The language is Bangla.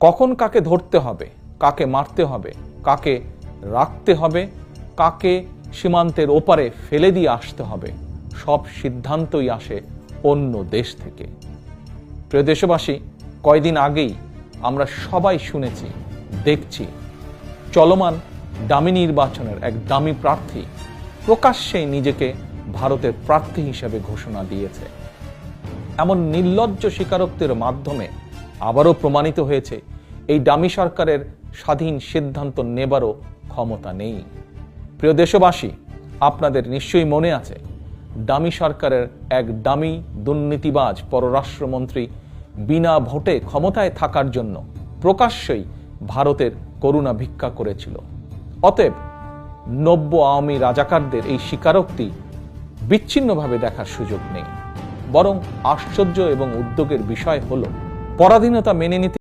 কখন কাকে ধরতে হবে, কাকে মারতে হবে, কাকে রাখতে হবে, কাকে সীমান্তের ওপারে ফেলে দিয়ে আসতে হবে, সব সিদ্ধান্তই আসে অন্য দেশ থেকে। প্রিয় দেশবাসী, কয়দিন আগেই আমরা সবাই শুনেছি, দেখছি, চলমান দামি নির্বাচনের এক দামি প্রার্থী প্রকাশ্যেই নিজেকে ভারতের প্রার্থী হিসেবে ঘোষণা দিয়েছে। এমন নির্লজ্জ স্বীকারোক্তির মাধ্যমে আবারও প্রমাণিত হয়েছে, এই ডামি সরকারের স্বাধীন সিদ্ধান্ত নেবারও ক্ষমতা নেই। প্রিয় দেশবাসী, আপনাদের নিশ্চয়ই মনে আছে ডামি সরকারের এক ডামি দুর্নীতিবাজ পররাষ্ট্রমন্ত্রী বিনা ভোটে ক্ষমতায় থাকার জন্য প্রকাশ্যেই ভারতের করুণা ভিক্ষা করেছিল। অতএব নব্য আওয়ামী রাজাকারদের এই স্বীকারোক্তি বিচ্ছিন্নভাবে দেখার সুযোগ নেই। বরং আশ্চর্য এবং উদ্যোগের বিষয় হল পরাধীনতা মেনে নিতে